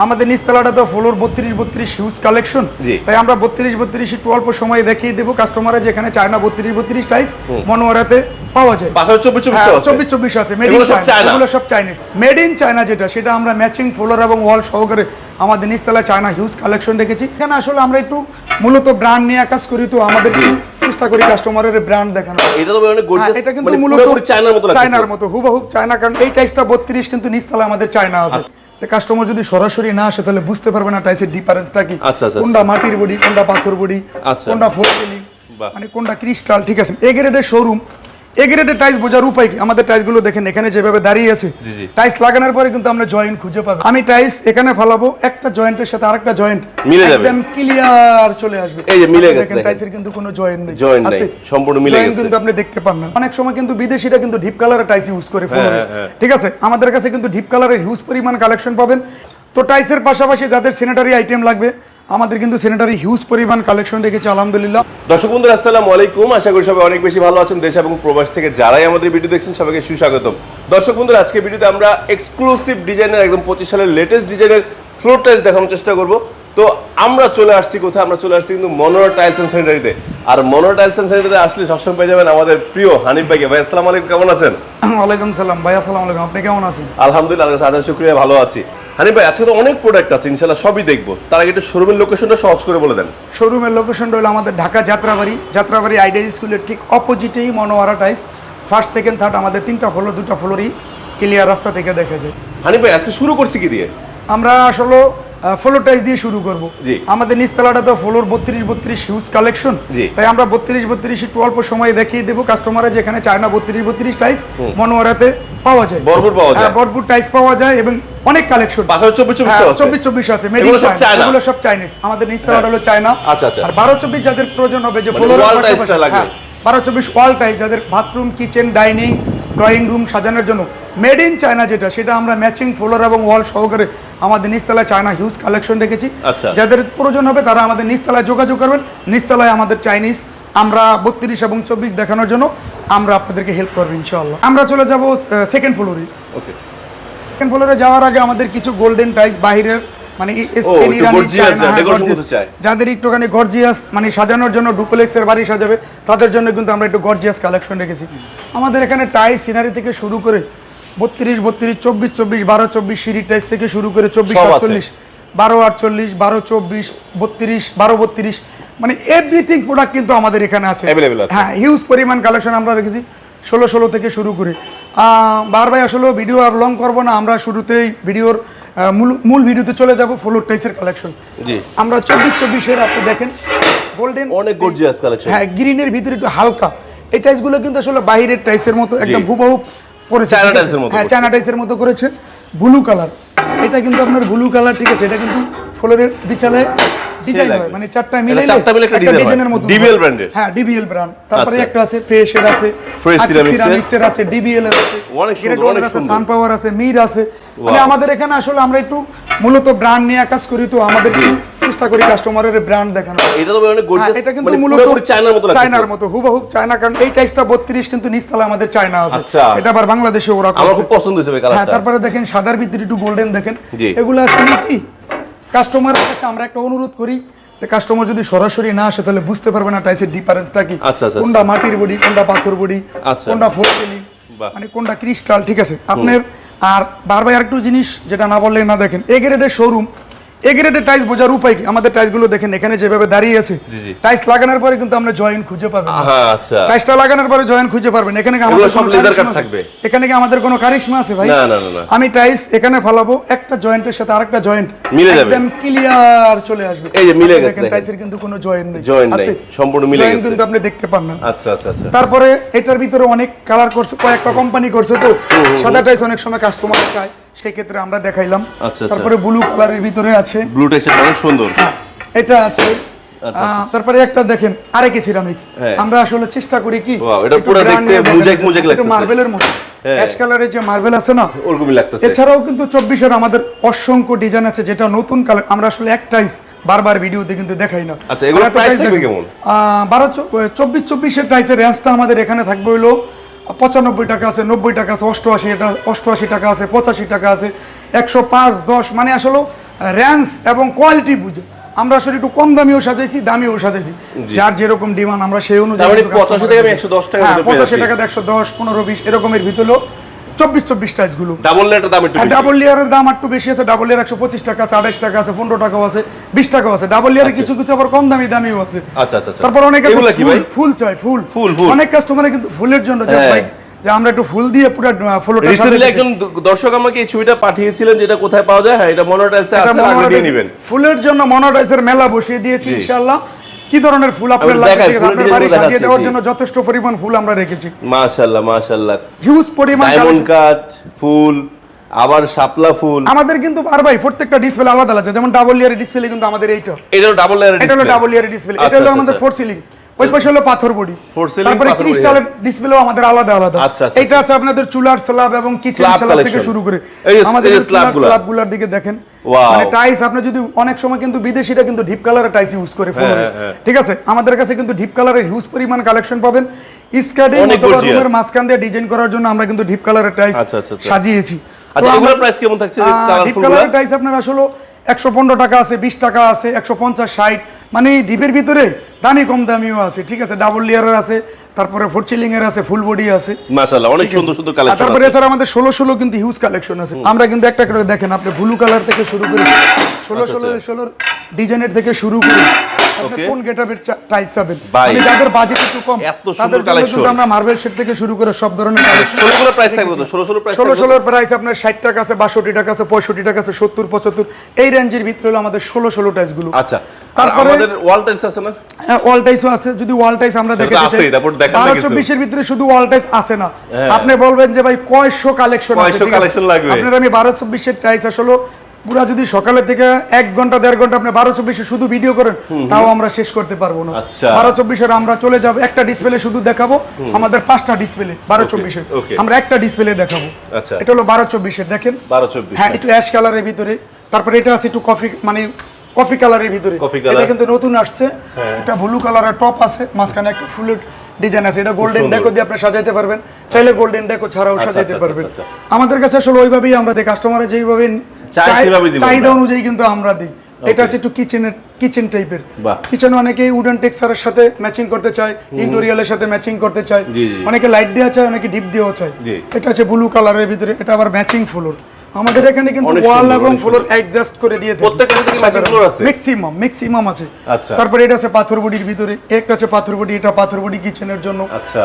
আমাদের নিচতলাটা তো ফ্লোর বত্রিশ বত্রিশ হিউজ কালেকশন তাই আমরা বত্রিশ বত্রিশ একটু অল্প সময়ে দেখিয়ে দেবো কাস্টমাররা যেখানে চায় না বত্রিশ বত্রিশ টাইস মনোয়ারাতে পাওয়া যায়। চব্বিশ চব্বিশ হ্যাঁ, চব্বিশ চব্বিশ আছে মেড ইন সব চায়না চায়না? সব চাইনিজ মেড ইন চায়না যেটা সেটা আমরা ম্যাচিং ফ্লোর এবং ওয়াল সহকারে আমাদের চায়না হিউজ কালেকশন রেখেছি এখানে আসলে আমরা একটু মূলত ব্র্যান্ড নিয়ে কাজ করি তো আমাদের চেষ্টা করি কাস্টমারের ব্র্যান্ড দেখানো এটা তো অনেক গর্জিয়াস এটা কিন্তু মানে মূলত চায়নার মতো চায়নার মতো হুবহুব চায়না কারণ এই টাইসটা বত্রিশ কিন্তু নিচতলা আমাদের চায়না আছে। কাস্টমার যদি সরাসরি না আসে তাহলে বুঝতে পারবে না টাইসের ডিফারেন্সটা কি। আচ্ছা, আচ্ছা, কোনটা মাটির বডি কোনটা পাথর বডি আচ্ছা। কোনটা ফোর মানে কোনটা ক্রিস্টাল ঠিক আছে। এ গ্রেডের শোরুম এ গ্রেডের টাইস বোঝার উপায় কি? আমাদের দেখেন এখানে যেভাবে দাঁড়িয়ে আছে লাগানোর পরে কিন্তু আমরা জয়েন্ট খুঁজে পাবো। আমি টাইস এখানে ফেলাবো একটা জয়েন্টের সাথে আরেকটা জয়েন্ট মিলে যাবে। একদম ক্লিয়ার চলে আসবে। এই যে মিলে গেছে কিন্তু কোনো জয়েন্ট নেই। Joint নেই, সম্পূর্ণ মিলে গেছে। কিন্তু আপনি দেখতে পান না। অনেক সময় কিন্তু বিদেশিরা কিন্তু ডিপ কালারের টাইস ইউজ করে ফ্লোরে হ্যাঁ, হ্যাঁ। ঠিক আছে? আমাদের কাছে কিন্তু ডিপ কালারের হিউজ পরিমাণ কালেকশন পাবেন। তো টাইসের পাশাপাশি যাদের স্যানিটারি আইটেম লাগবে আমাদের কিন্তু স্যানিটারি হিউজ পরিমাণ কালেকশন রেখেছে আলহামদুলিল্লাহ। দর্শক বন্ধুরা আসসালামু আলাইকুম। আশা করি সবাই অনেক বেশি ভালো আছেন দেশ এবং প্রবাস থেকে যারাই আমাদের ভিডিও দেখছেন সবাইকে সুস্বাগতম। দর্শক বন্ধুরা আজকে ভিডিওতে আমরা এক্সক্লুসিভ ডিজাইনের একদম পঁচিশ সালের লেটেস্ট ডিজাইনের ফ্লোর টাইলস দেখানোর চেষ্টা করব। তো আমরা চলে আসছি কোথায়? আমরা চলে আসছি কিন্তু মনোরা টাইলস অ্যান্ড স্যানিটারিতে আর মনোরা টাইলস অ্যান্ড স্যানিটারিতে আসলে সবসময় পেয়ে যাবেন আমাদের প্রিয় হানিফ ভাইকে। ভাই আসসালামু আলাইকুম কেমন আছেন? ওয়ালাইকুম সালাম। ভাই আসসালামু আলাইকুম। আপনি কেমন আছেন? আলহামদুলিল্লাহ আল্লাহর কাছে শুক্রিয়া ভালো আছি। হানিফ ভাই আজকে তো অনেক প্রোডাক্ট আছে ইনশাল্লাহ সবই দেখব। তার আগে একটু শোরুমের লোকেশনটা সহজ করে বলে দেন। শোরুমের লোকেশনটা হলো আমাদের ঢাকা যাত্রাবাড়ি। যাত্রাবাড়ি আইডিয়াল স্কুলের ঠিক অপোজিটেই Monowara tiles first second third আমাদের তিনটা ফ্লোর দুটো ফ্লোরই ক্লিয়ার রাস্তা থেকে দেখা যায়। হানিফ ভাই আজকে শুরু করছি কি দিয়ে? আমরা আসলে ফ্লোর টাইস দিয়ে শুরু করব। জি। আমাদের নিচতলাটা তো ফ্লোর বত্রিশ বত্রিশ হিউজ কালেকশন জি। তাই আমরা বত্রিশ বত্রিশ একটু অল্প সময় দেখিয়ে দেবো কাস্টমাররা যেখানে চায় না বত্রিশ বত্রিশ টাইস মনোয়ারাতে পাওয়া যায়। ভরপুর পাওয়া যায়। হ্যাঁ, ভরপুর টাইস পাওয়া যায় এবং অনেক কালেকশন চব্বিশ আছে। মেড এগুলো ইন সব চায়না? এগুলো সব চাইনিজ আমাদের নিচতলাটা হলো চায়না আচ্ছা, আচ্ছা। আর বারো চব্বিশ যাদের প্রয়োজন হবে যে মানে। হ্যাঁ, ওয়াল টাইস যাদের bathroom kitchen dining drawing room সাজানোর জন্য। মেড ইন চায়না যেটা সেটা আমরা ম্যাচিং ফ্লোর এবং ওয়াল সহকারে আমাদের নিচতলায় চায়না হিউজ কালেকশন রেখেছি। আচ্ছা। যাদের প্রয়োজন হবে তারা আমাদের নিচতলায় যোগাযোগ করবেন। নিচতলায় আমাদের চাইনিজ আমরা বত্রিশ এবং চব্বিশ দেখানোর জন্য আমরা আপনাদেরকে হেল্প করব ইনশাআল্লাহ। আমরা চলে যাব সেকেন্ড ফ্লোরে ওকে সেকেন্ড ফ্লোরে যাওয়ার আগে আমাদের কিছু গোল্ডেন টাইস বাহিরের মানে হ্যাঁ। যাদের একটুখানি গর্জিয়াস মানে সাজানোর জন্য ডুপ্লেক্সের বাড়ি সাজাবে তাদের জন্য কিন্তু আমরা একটু গর্জিয়াস কালেকশন রেখেছি। আমাদের এখানে টাইস সিনারি থেকে শুরু করে বত্রিশ বত্রিশ চব্বিশ চব্বিশ বারো চব্বিশ সিঁড়ি টাইস থেকে শুরু করে চব্বিশ আটচল্লিশ বারো আটচল্লিশ বারো চব্বিশ বত্রিশ বারো বত্রিশ মানে এভরিথিং প্রোডাক্ট কিন্তু আমাদের এখানে আছে। হ্যাঁ হিউজ পরিমাণ কালেকশন আমরা রেখেছি। ষোলো ষোলো থেকে শুরু করে বারবার আসলে ভিডিও আর লং করব না। আমরা শুরুতেই ভিডিওর মূল মূল ভিডিওতে চলে যাব ফ্লোর টাইসের কালেকশন জি। আমরা চব্বিশ চব্বিশের আপনি দেখেন গোল্ডেন অনেক গর্জিয়াস কালেকশন হ্যাঁ গ্রিনের ভিতরে একটু হালকা। এই টাইসগুলো কিন্তু আসলে বাইরের টাইসের মতো একদম হুবহু করেছে চায়না টাইসের মতো হ্যাঁ। চায়না টাইসের মতো করেছে ব্লু কালার এটা কিন্তু আপনার ব্লু কালার ঠিক আছে? এটা কিন্তু ফ্লোরের বিছালে ডিজাইন হয় মানে চারটা মিলে চারটা মিলে একটা ডিজাইনের মতো brand এর? হ্যাঁ ডিবিএল ব্র্যান্ড তারপরে আচ্ছা। একটা আছে আছে এর? সিরামিক্সের আছে ডিবিএল এর আছে অনেক সুন্দর, অনেক আছে সুন্দর। সান পাওয়ার আছে মির আছে। মানে আমাদের এখানে আসলে আমরা একটু মূলত ব্র্যান্ড নিয়ে কাজ করি তো আমাদের চেষ্টা করি কাস্টমারের ব্র্যান্ড দেখানো এটা তো অনেক হ্যাঁ, গর্জিয়াস এটা কিন্তু মানে মূলত চায়নার মতো চায়নার মতো হুবহুব চায়না কারণ এই টাইসটা 32 কিন্তু নিচতলা আমাদের চায়না আছে। আচ্ছা। এটা আবার বাংলাদেশে ওরা আমার খুব পছন্দ হয়েছে ভাই হ্যাঁ তারপরে দেখেন সাদার ভিতরে একটু গোল্ডেন দেখেন। এগুলো আসলে কি? কাস্টমারের কাছে আমরা একটা অনুরোধ করি কাস্টমার যদি সরাসরি না আসে তাহলে বুঝতে পারবে না টাইসের ডিফারেন্সটা কি আচ্ছা, আচ্ছা, কোনটা মাটির বডি কোনটা পাথর বডি আচ্ছা। কোনটা ফোর। মানে কোনটা ক্রিস্টাল ঠিক আছে আপনার আর বারবার একটু জিনিস যেটা না বললে না দেখেন এ গ্রেডের শোরুম এ গ্রেডের টাইস বোঝার উপায় কি আমাদের দেখেন এখানে যেভাবে দাঁড়িয়ে আছে জি। লাগানোর পরে কিন্তু আমরা জয়েন্ট খুঁজে পাবেন আচ্ছা টাইসটা লাগানোর পরে জয়েন্ট খুঁজে এখানে কি আমাদের সব cut আছে? থাকবে? এখানে কি আমাদের কোনো কারিশমা আছে ভাই না, না, না। আমি টাইস এখানে ফলাবো একটা জয়েন্টের সাথে আরেকটা জয়েন্ট মিলে যাবে। একদম ক্লিয়ার চলে আসবে এই যে মিলে গেছে দেখেন দেখেন। কিন্তু কোনো জয়েন্ট নেই Joint নেই, সম্পূর্ণ মিলে গেছে। কিন্তু আপনি দেখতে পান না আচ্ছা আচ্ছা আচ্ছা তারপরে এটার ভিতরে অনেক কালার করছে কয়েকটা কোম্পানি করছে তো সাদা টাইস অনেক সময় কাস্টমার চায় সেই ক্ষেত্রে আমরা দেখাইলাম আচ্ছা, আচ্ছা। তারপরে ব্লু কালারের ভিতরে আছে ব্লু টেক্সচার অনেক সুন্দর হ্যাঁ, এটা আছে আচ্ছা, তারপরে একটা দেখেন আরেকে সিরামিক্স হ্যাঁ। আমরা আসলে চেষ্টা করি কি এটা পুরো দেখতে। মুজাইক একটু লাগতেছে। মার্বেলের মতো। অ্যাশ কালারের যে মার্বেল আছে না ওরকমই লাগতেছে এছাড়াও কিন্তু চব্বিশের আমাদের অসংখ্য ডিজাইন আছে যেটা নতুন কালার আমরা আসলে একটাইস বারবার ভিডিওতে কিন্তু দেখাই না আচ্ছা, price price থাকবে কেমন? আহ, বারো চো- চব্বিশ চব্বিশের প্রাইসের রেঞ্জটা আমাদের এখানে থাকবে হইল পঁচানব্বই টাকা আছে নব্বই টাকা আছে অষ্টআশি এটা অষ্টআশি টাকা আছে পঁচাশি টাকা আছে একশো পাঁচ দশ মানে আসলে র্যান্স এবং কোয়ালিটি বুঝে। আমরা আসলে একটু কম দামিও সাজাইছি দামিও সাজাইছি। যার যেরকম ডিমান্ড আমরা সেই অনুযায়ী পঁচাশি মানে কিন্তু 85 থেকে আমি 110 টাকার হ্যাঁ, 85 যাচ্ছি। টাকা একশো দশ পনেরো বিশ এরকমের ভিতরে চব্বিশ চব্বিশ ডাবল দাম একটু ডাবল লেয়ারের দাম একটু বেশি আছে ডাবল লেয়ার একশো পঁচিশ টাকা আছে আঠাশ টাকা আছে পনেরো টাকাও আছে বিশ টাকাও আছে। ডাবল লেয়ারে কিছু কিছু আবার কম দামি দামিও আছে। আচ্ছা আচ্ছা আচ্ছা। তারপর অনেক ফুল- চাই ফুল। ফুল, ফুল। অনেক কাস্টমারে কিন্তু ফুলের জন্য যে হ্যাঁ। আমরা একটু ফুল দিয়ে পুরো ফ্লোরটা রিসেন্টলি একজন দর্শক আমাকে এই ছবিটা পাঠিয়েছিলেন যেটা কোথায় পাওয়া যায়? হ্যাঁ এটা মনোটাইলসে আছে নিয়ে নেবেন ফুলের জন্য মনোটাইসের মেলা বসিয়ে দিয়েছি। ইনশাআল্লাহ। কি ধরনের ফুল আপনার লাগবে আপনার বাড়ি সাজিয়ে দেওয়ার জন্য যথেষ্ট পরিমাণ ফুল আমরা রেখেছি। মাশাআল্লাহ মাশাআল্লাহ। হিউজ পরিমাণ ডায়মন্ড কাট ফুল আবার শাপলা ফুল। আমাদের কিন্তু আর ভাই প্রত্যেকটা ডিসপ্লে আলাদা আলাদা যেমন ডাবল লেয়ারের ডিসপ্লে কিন্তু আমাদের এইটা। এটা ডাবল লেয়ার এটা হলো ডাবল ইয়ারের ডিসপ্লে এটা হলো আমাদের ফোর সিলিং ওই পাশে হলো পাথর বডি। তারপরে ডিসপ্লেও আমাদের আলাদা আলাদা। আচ্ছা, আচ্ছা, এটা আছে আপনাদের চুলার স্ল্যাব এবং কিচেন স্ল্যাব থেকে শুরু করে। আমাদের স্ল্যাব slab গুলা। স্ল্যাবগুলোর দিকে দেখেন। মানে টাইস আপনি যদি অনেক সময় কিন্তু বিদেশিরা কিন্তু ডিপ কালারের টাইস ইউজ করে ফ্লোরে হ্যাঁ, হ্যাঁ। ঠিক আছে? আমাদের কাছে কিন্তু ডিপ কালারের হিউজ পরিমাণ কালেকশন পাবেন। স্কার্টিং অথবা রুমের মাঝখান দিয়ে ডিজাইন করার জন্য আমরা কিন্তু ডিপ কালারের টাইস আচ্ছা, আচ্ছা, আচ্ছা। সাজিয়েছি। আচ্ছা এগুলোর প্রাইস কেমন থাকছে? ডিপ কালারের টাইস আপনার আসলে একশো পনেরো টাকা আছে বিশ টাকা আছে একশো পঞ্চাশ ষাট। মানে ডিপের ভিতরে দামি কম দামিও আছে ঠিক আছে? ডাবল লেয়ারের আছে তারপরে ফোর চিলিং এর আছে ফুল বডি আছে। মাশাআল্লাহ অনেক সুন্দর সুন্দর কালেকশন আছে তারপরে স্যার আমাদের ষোলো ষোলো কিন্তু হিউজ কালেকশন আছে। আমরা কিন্তু একটা করে দেখেন আপনি ব্লু কালার থেকে শুরু করে ষোলো আচ্ছা, ষোলো ষোলোর ডিজাইনের থেকে শুরু করে আপনি কোন পাবেন মানে যাদের বাজেট একটু কম এত সুন্দর তাদের জন্য collection। কিন্তু আমরা মার্বেল সেট থেকে শুরু করে সব ধরনের কালেকশন ষোলো ষোলো প্রাইস থাকবে তো? ষোলো ষোলো প্রাইস ষোলো ষোলোর প্রাইস আপনার ষাট টাকা আছে বাষট্টি টাকা আছে পঁয়ষট্টি টাকা আছে সত্তর পঁচাত্তর। এই রেঞ্জের ভিতরে হলো আমাদের ষোলো ষোলো টাইসগুলো। আচ্ছা তারপরে- আমাদের ওয়াল টাইলস আছে না? ওয়াল টাইসও আছে। যদি ওয়াল আমরা দেখে তারপর। ভিতরে শুধু ওয়াল আছে না। হ্যাঁ। আপনি বলবেন যে ভাই কয়শো কালেকশন আছে কয়শো ঠিক লাগবে। আপনার আমি বারো চব্বিশের টাইস আসলে পুরা যদি সকালে থেকে এক ঘণ্টা দেড় ঘণ্টা আপনি বারো চব্বিশে শুধু ভিডিও করেন তাও আমরা শেষ করতে পারব না। বারো চব্বিশের আমরা চলে যাব একটা ডিসপ্লে শুধু দেখাবো আমাদের পাঁচটা ডিসপ্লে বারো চব্বিশের। আমরা একটা ডিসপ্লে দেখাবো। আচ্ছা। এটা হলো বারো চব্বিশের দেখেন। বারো চব্বিশ হ্যাঁ একটু অ্যাশ কালারের ভিতরে। তারপরে এটা আছে একটু কফি মানে কফি কালারের ভিতরে। এটা কিন্তু নতুন আসছে। হ্যাঁ। এটা ব্লু কালারের টপ আছে মাঝখানে একটা ফুলের ডিজাইন আছে। এটা গোল্ডেন ডেকো দিয়ে আপনি সাজাইতে পারবেন। চাইলে গোল্ডেন ডেকো ছাড়াও আচ্ছা, সাজাইতে আচ্ছা, পারবেন। আমাদের কাছে আসলে ওইভাবেই আমরা কাস্টমারে যেইভাবে চাহিদা অনুযায়ী কিন্তু আমরা দিই। এটা হচ্ছে একটু কিচেনের কিচেন টাইপের কিচেন অনেকে অনেকেই উডেন টেক্সারের সাথে ম্যাচিং করতে চায় ইন্টোরিয়ালের সাথে ম্যাচিং করতে চায়। অনেকে লাইট দেওয়া চায় অনেকে ডিপ দেওয়া চায়। এটা হচ্ছে ব্লু কালারের ভিতরে এটা আবার ম্যাচিং ফ্লোর আমাদের এখানে কিন্তু ওয়াল এবং ফ্লোর অ্যাডজাস্ট করে দিয়ে থাকি। প্রত্যেকটা থেকে matching floor আছে? ম্যাক্সিমাম ম্যাক্সিমাম আছে। আচ্ছা। তারপরে এটা আছে পাথর বডির ভিতরে একটা আছে পাথর বডি এটা পাথর বডি কিচেনের জন্য। আচ্ছা।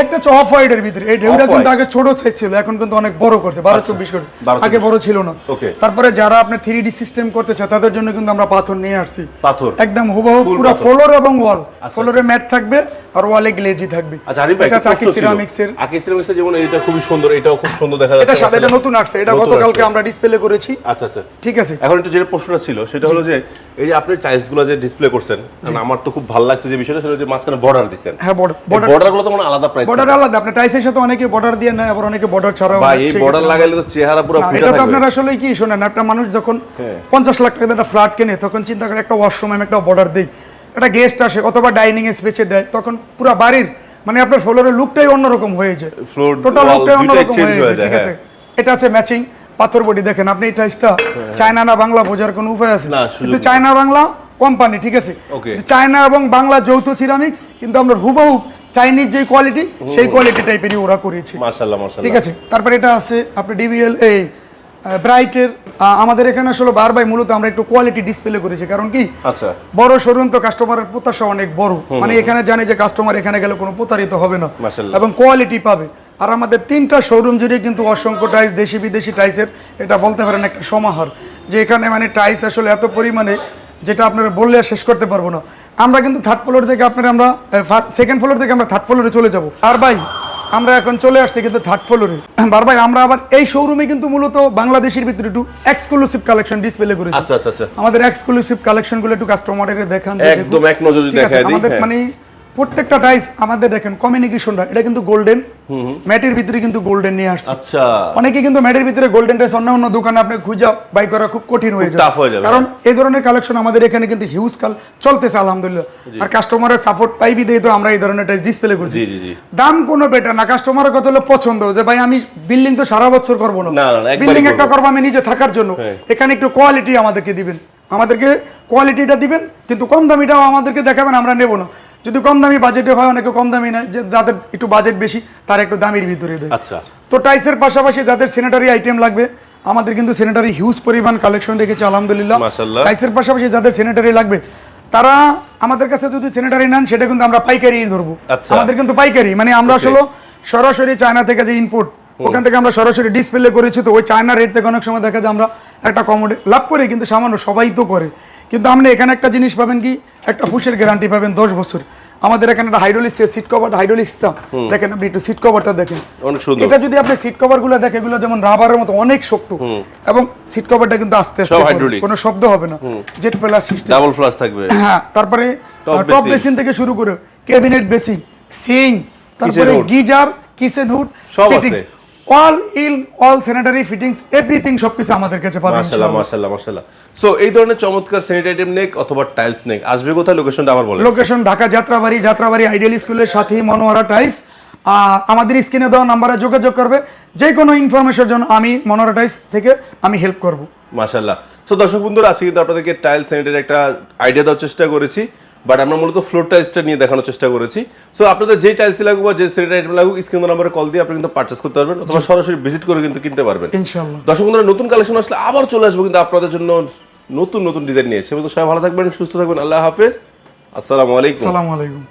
একটা হচ্ছে অফ হোয়াইটের ভিতরে। এই ঢেউটা কিন্তু আগে ছোট সাইজ ছিল এখন কিন্তু অনেক বড় করছে বারো আচ্ছা, চব্বিশ করছে। আগে বড় ছিল না। Okay. তারপরে যারা আপনি থ্রি ডি সিস্টেম করতে চায় তাদের জন্য কিন্তু আমরা পাথর নিয়ে আসছি। পাথর? একদম হুবহু পুরো। ফ্লোর এবং ওয়াল ফ্লোরে ম্যাট থাকবে আর ওয়ালে গ্লেজি থাকবে। আচ্ছা আরিফ ভাই এটা একটা চাকি প্রশ্ন ছিল। সিরামিক্স এর আকি সিরামিক্সের যেমন এটা খুবই সুন্দর এটাও খুব সুন্দর দেখা যাচ্ছে এটা সাদা এটা নতুন আসছে এটা নতুন গতকালকে আমরা ডিসপ্লে করেছি। আচ্ছা আচ্ছা। ঠিক আছে। এখন একটু যে প্রশ্নটা ছিল সেটা হলো যে এই যে আপনি টাইলসগুলো যে ডিসপ্লে করছেন কারণ আমার তো খুব ভালো লাগছে যে বিষয়টা সেটা হচ্ছে মাঝখানে বর্ডার দিচ্ছেন। হ্যাঁ বর্ডারগুলো তো মানে আলাদা প্রাইস বর্ডার আলাদা আপনি টাইসের সাথে অনেকে বর্ডার দিয়ে নেয় আবার অনেকে বর্ডার ছাড়াও ভাই এই বর্ডার লাগাইলে তো চেহারা পুরো ফুটে এটা তো থাকবে। আসলে কি শোনেন একটা মানুষ যখন হ্যাঁ। পঞ্চাশ লাখ টাকা দিয়ে একটা ফ্ল্যাট কেনে তখন চিন্তা করে একটা ওয়াশরুম আমি একটা বর্ডার দিই। একটা গেস্ট আসে অথবা ডাইনিং স্পেসে দেয় তখন পুরো বাড়ির মানে আপনার ফ্লোরের লুকটাই অন্যরকম হয়ে যায়। Floor, টোটাল লুকটাই অন্যরকম হয়ে হয়ে যায় যায়, ঠিক আছে? হ্যাঁ। এটা আছে ম্যাচিং পাথর বডি দেখেন আপনি এই টাইসটা চায়না না বাংলা বোঝার কোনো উপায় আছে? না, কিন্তু চায়না বাংলা কোম্পানি ঠিক আছে? চায়না এবং বাংলা যৌথ সিরামিক্স কিন্তু আমরা হুবহু চাইনিজ যে কোয়ালিটি সেই কোয়ালিটি টাইপেরই ওরা করেছে। ঠিক আছে? তারপরে এটা আছে আপনি ডিবিএল এই ব্রাইটের আমাদের এখানে আসলে বারবার মূলত আমরা একটু কোয়ালিটি ডিসপ্লে করেছি। কারণ কি? আচ্ছা। বড় শোরুম তো কাস্টমারের প্রত্যাশা অনেক বড়। মানে এখানে জানে যে কাস্টমার এখানে গেলে কোনো প্রতারিত হবে না। এবং কোয়ালিটি পাবে। আর আমাদের তিনটা শোরুম জুড়ে কিন্তু অসংখ্য টাইস দেশি বিদেশি টাইসের এটা বলতে পারেন একটা সমাহার। যে এখানে মানে টাইস আসলে এত পরিমাণে যেটা আপনারা বললে শেষ করতে পারব না। আমরা কিন্তু থার্ড ফ্লোর থেকে আপনারা আমরা সেকেন্ড ফ্লোর থেকে আমরা থার্ড ফ্লোরে চলে যাব। আর ভাই আমরা এখন চলে আসছি কিন্তু থার্ড ফ্লোরে বার ভাই আমরা আবার এই শোরুমে কিন্তু মূলত বাংলাদেশের ভিতরে একটু এক্সক্লুসিভ কালেকশন ডিসপ্লে করেছি আচ্ছা আচ্ছা আমাদের এক্সক্লুসিভ কালেকশনগুলো একটু কাস্টমারের দেখান একদম এক নজরে দেখায় দিই, আমাদের। মানে প্রত্যেকটা টাইস আমাদের দেখেন কমিউনিকেশনটা এটা কিন্তু গোল্ডেন ম্যাটের ভিতরে কিন্তু গোল্ডেন নিয়ে আসছে। আচ্ছা। অনেকে কিন্তু ম্যাটের ভিতরে গোল্ডেন টাইস অন্য অন্য দোকানে আপনি খুঁজে বাই করা খুব কঠিন হয়ে যাবে, কারণ এই ধরনের কালেকশন আমাদের এখানে কিন্তু হিউজ কাল চলতেছে আলহামদুলিল্লাহ। আর কাস্টমারের সাপোর্ট পাইবি দিয়ে তো আমরা এই ধরনের টাইস ডিসপ্লে করছি। জি জি জি। দাম কোনো বেটার না কাস্টমারের কথা হলো পছন্দ যে ভাই আমি বিল্ডিং তো সারা বছর করব না। না, না, না, বিল্ডিং একটা করব। করব আমি নিজে থাকার জন্য। হ্যাঁ। এখানে একটু কোয়ালিটি আমাদেরকে দিবেন। আমাদেরকে কোয়ালিটিটা দিবেন কিন্তু কম দামিটাও আমাদেরকে দেখাবেন আমরা নেব না। যদি কম দামি বাজেটে হয় অনেকে কম দামি নেয়। যে যাদের একটু বাজেট বেশি তার একটু দামের ভিতরে দেয়। আচ্ছা। তো টাইসের পাশাপাশি যাদের স্যানিটারি আইটেম লাগবে আমাদের কিন্তু স্যানিটারি হিউজ পরিমাণ কালেকশন রেখেছে আলহামদুলিল্লাহ। টাইসের পাশাপাশি যাদের স্যানিটারি লাগবে তারা আমাদের কাছে যদি স্যানিটারি নেন সেটা কিন্তু আমরা পাইকারি ধরবো। আচ্ছা। আমাদের কিন্তু পাইকারি। মানে আমরা আসলে সরাসরি চায়না থেকে যে ইনপুট ওখান থেকে আমরা সরাসরি ডিসপ্লে করেছি তো ওই চায়না রেট থেকে অনেক সময় দেখা যায় আমরা একটা কমোডি লাভ করি কিন্তু সামান্য সবাই তো করে। কিন্তু আপনি এখানে একটা জিনিস পাবেন কি? একটা ফুসের গ্যারান্টি পাবেন দশ বছর। আমাদের এখানে একটা হাইড্রোলিক্স সিট কভার হাইড্রোলিক্সটা দেখেন আপনি একটু সিট কভারটা দেখেন। অনেক এটা যদি আপনি সিট কভারগুলো দেখেন এগুলো যেমন রাবারের মতো অনেক শক্ত এবং সিট কভারটা কিন্তু আস্তে আস্তে। কোনো শব্দ হবে না। Jet plus system double flush থাকবে। হ্যাঁ তারপরে টপ বেসিন থেকে শুরু করে ক্যাবিনেট বেসিং সিং তারপরে গিজার কিচেন হুড সব আছে। অল ইল অল স্যানিটারি ফিটিংস এভরিথিং সবকিছু আমাদের কাছে পাবেন মাশাআল্লাহ মাশাআল্লাহ মাশাআল্লাহ। সো এই ধরনের চমৎকার স্যানিটারি নেক অথবা টাইলস নেক। আসবে কোথায়? লোকেশনটা আবার বলেন। লোকেশন ঢাকা যাত্রাবাড়ি যাত্রাবাড়ি আইডিয়াল স্কুলের সাথেই মনোহরা আহ, আমাদের স্ক্রিনে দেওয়া নাম্বারে যোগাযোগ করবে। যে কোনো ইনফরমেশনের জন্য আমি মনোহরা টাইস থেকে আমি হেল্প করব। মাশাআল্লাহ। সো দর্শক বন্ধুরা আজকে কিন্তু আপনাদেরকে টাইল স্যানিটারি একটা আইডিয়া দেওয়ার চেষ্টা করেছি। বাট আমরা মূলত ফ্লোর টাইলসটা নিয়ে দেখানোর চেষ্টা করেছি। সো আপনাদের যে টাইলস লাগুক বা যে স্যানিটারি আইটেম লাগুক স্ক্রিন নাম্বারে কল দিয়ে আপনি কিন্তু পারচেস করতে পারবেন অথবা সরাসরি ভিজিট করে কিন্তু কিনতে পারবেন। দর্শক বন্ধুরা নতুন কালেকশন আসলে আবার চলে আসব কিন্তু আপনাদের জন্য নতুন নতুন ডিজাইন নিয়ে। সে সবাই ভালো থাকবেন সুস্থ থাকবেন আল্লাহ হাফেজ। আসসালামু আলাইকুম। আসসালামু আলাইকুম।